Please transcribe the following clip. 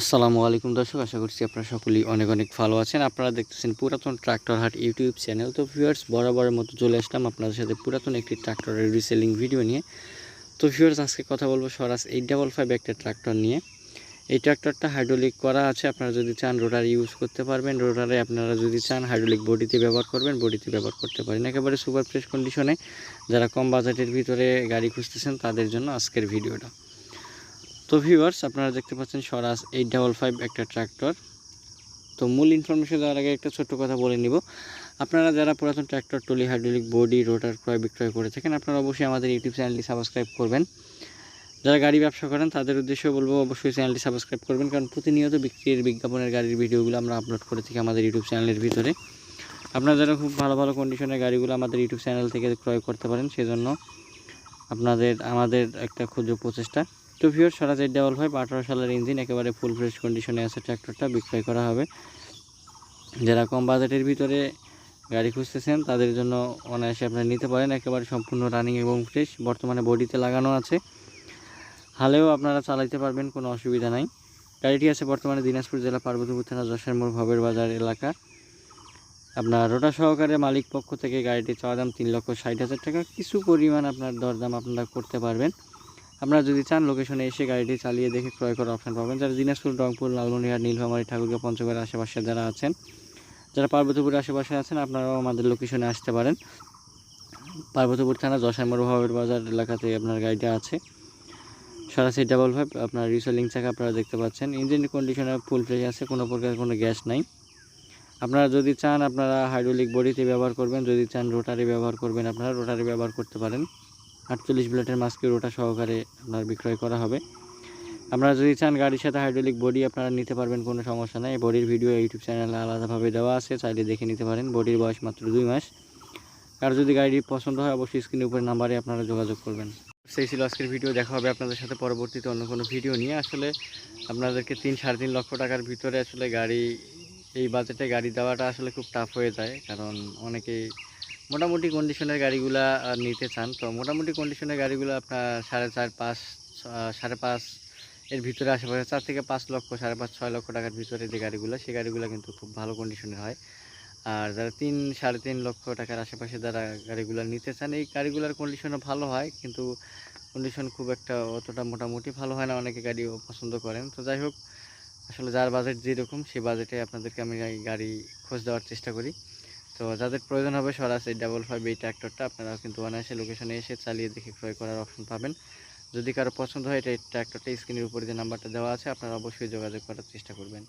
আসসালামু আলাইকুম দর্শক, আশা করছি আপনারা সকলেই অনেক অনেক ভালো আছেন। আপনারা দেখতেছেন পুরাতন ট্রাক্টর হাট ইউটিউব চ্যানেল। তো ভিউয়ার্স, বরাবরের মতো চলে আসলাম আপনাদের সাথে পুরাতন একটি ট্রাক্টরের রিসেলিং ভিডিও নিয়ে। তো ভিউয়ার্স, আজকে কথা বলব স্বরাজ এইট ডাবল ফাইভ একটা ট্রাক্টর নিয়ে। এই ট্রাক্টরটা হাইড্রোলিক করা আছে, আপনারা যদি চান রোটার ইউজ করতে পারবেন। রোটারে আপনারা যদি চান হাইড্রোলিক বডিতে ব্যবহার করবেন, বডিতে ব্যবহার করতে পারেন। একেবারে সুপার ফ্রেশ কন্ডিশনে যারা কম বাজেটের ভিতরে গাড়ি খুঁজতেছেন, তাদের জন্য আজকের ভিডিওটা তো ভিউয়ার্স আপনারা দেখতে পাচ্ছেন স্বরাজ এইট ডাবল ফাইভ একটা ট্র্যাক্টর তো মূল ইনফরমেশন দেওয়ার আগে একটা ছোট্ট কথা বলে নিব। আপনারা যারা পুরাতন tractor trolley hydraulic body rotor ক্রয়, বিক্রয় করে থাকেন, আপনারা অবশ্যই আমাদের ইউটিউব চ্যানেলটি সাবস্ক্রাইব করবেন। যারা গাড়ি ব্যবসা করেন, তাদের উদ্দেশ্যে বলব অবশ্যই চ্যানেলটি সাবস্ক্রাইব করবেন, কারণ প্রতিনিয়ত বিক্রির, বিজ্ঞাপনের গাড়ির ভিডিওগুলো আমরা আপলোড করে থাকি আমাদের ইউটিউব চ্যানেলের ভিতরে। আপনারা যারা খুব ভালো ভালো কন্ডিশনের গাড়িগুলো আমাদের ইউটিউব চ্যানেল থেকে ক্রয় করতে পারেন, সেজন্য আপনাদের, আমাদের একটা ক্ষুদ্র প্রচেষ্টা। তো ভিওর এইট ডাবল ফাইভ আঠারো সালের ইঞ্জিন একেবারে ফুল ফ্রেশ কন্ডিশনে আছে ট্র্যাক্টরটা বিক্রয় করা হবে। যারা কম বাজেটের ভিতরে গাড়ি খুঁজতেছেন, তাদের জন্য অনায়াসে আপনারা নিতে পারেন। একেবারে সম্পূর্ণ রানিং এবং ফ্রেশ বর্তমানে বডিতে লাগানো আছে। হালেও আপনারা চালাইতে পারবেন, কোনো অসুবিধা নাই। গাড়িটি আছে বর্তমানে দিনাজপুর জেলা পার্বতীপুর থানা যশোর মোড় ভবের বাজার এলাকা। আপনার রোটা সহকারে মালিক পক্ষ থেকে গাড়িটি চাওয়া দাম তিন লক্ষ ষাট হাজার টাকা। কিছু পরিমাণ আপনার দরদাম আপনারা করতে পারবেন। আপনারা যদি চান লোকেশনে এসে গাড়িটি চালিয়ে দেখে ক্রয় করার অপশান পাবেন। যারা দিনাজপুর, রংপুর লালমনিহাট নীলফামারী ঠাকুরগাঁ পঞ্চগড়ের আশেপাশে যারা আছেন, যারা পার্বতীপুরের আশেপাশে আছেন, আপনারাও আমাদের লোকেশনে আসতে পারেন। পার্বতীপুর থানা যশাইমর ভাবের বাজার এলাকাতে আপনার গাড়িটা আছে। সরাসরি ডাবল ফাইভ আপনার রিসেলিং চাকা আপনারা দেখতে পাচ্ছেন। ইঞ্জিন কন্ডিশনে ফুল ফ্রেশ আছে, কোনো প্রকার কোনো গ্যাস নাই। আপনারা যদি চান, আপনারা হাইড্রোলিক বডিতে ব্যবহার করবেন। যদি চান রোটারি ব্যবহার করবেন। আপনারা রোটারি ব্যবহার করতে পারেন। আটচল্লিশ ব্লেটের মাস্কে রোটা সহকারে আপনার বিক্রয় করা হবে। আপনারা যদি চান, গাড়ির সাথে হাইড্রোলিক বডি আপনারা নিতে পারবেন, কোনো সমস্যা নেই। বডির ভিডিও ইউটিউব চ্যানেলে আলাদাভাবে দেওয়া আছে, চাইলে দেখে নিতে পারেন। বডির বয়স মাত্র দুই মাস। আর যদি গাড়ি পছন্দ হয়, অবশ্যই স্ক্রিনের উপরে নাম্বারে আপনারা যোগাযোগ করবেন। সেই ছিল আজকের ভিডিও দেখা হবে আপনাদের সাথে পরবর্তীতে অন্য কোনো ভিডিও নিয়ে। আসলে আপনাদেরকে তিন সাড়ে তিন লক্ষ টাকার ভিতরে আসলে গাড়ি এই বাজেটে গাড়ি দেওয়াটা আসলে খুব টাফ হয়ে যায়। কারণ অনেকেই মোটামুটি কন্ডিশনের গাড়িগুলা নিতে চান। তো মোটামুটি কন্ডিশনের গাড়িগুলো আপনার সাড়ে চার, পাঁচ সাড়ে পাঁচ এর ভিতরে আশেপাশে চার থেকে পাঁচ লক্ষ, সাড়ে পাঁচ, ছয় লক্ষ টাকার ভিতরে যে গাড়িগুলো সেই গাড়িগুলো কিন্তু খুব ভালো কন্ডিশনের হয়। আর যারা তিন, সাড়ে তিন লক্ষ টাকার আশেপাশে যারা গাড়িগুলো নিতে চান, এই গাড়িগুলোর কন্ডিশনও ভালো হয়। কিন্তু কন্ডিশন খুব একটা অতটা মোটামুটি ভালো হয় না। অনেকে গাড়িও পছন্দ করেন। তো যাই হোক আসলে যার বাজেট যেরকম, সে বাজেটে আপনাদেরকে আমি গাড়ি খোঁজ দেওয়ার চেষ্টা করি। তো যাদের প্রয়োজন হবে সরাসরি ডাবল ফাইভ এই ট্র্যাক্টরটা আপনারা কিন্তু অনায়াসে লোকেশনে এসে চালিয়ে দেখে ক্রয় করার অপশন পাবেন। যদি কারও পছন্দ হয়, এটা এই ট্র্যাক্টরটা স্ক্রিনের উপরে যে নাম্বারটা দেওয়া আছে, আপনারা অবশ্যই যোগাযোগ করার চেষ্টা করবেন।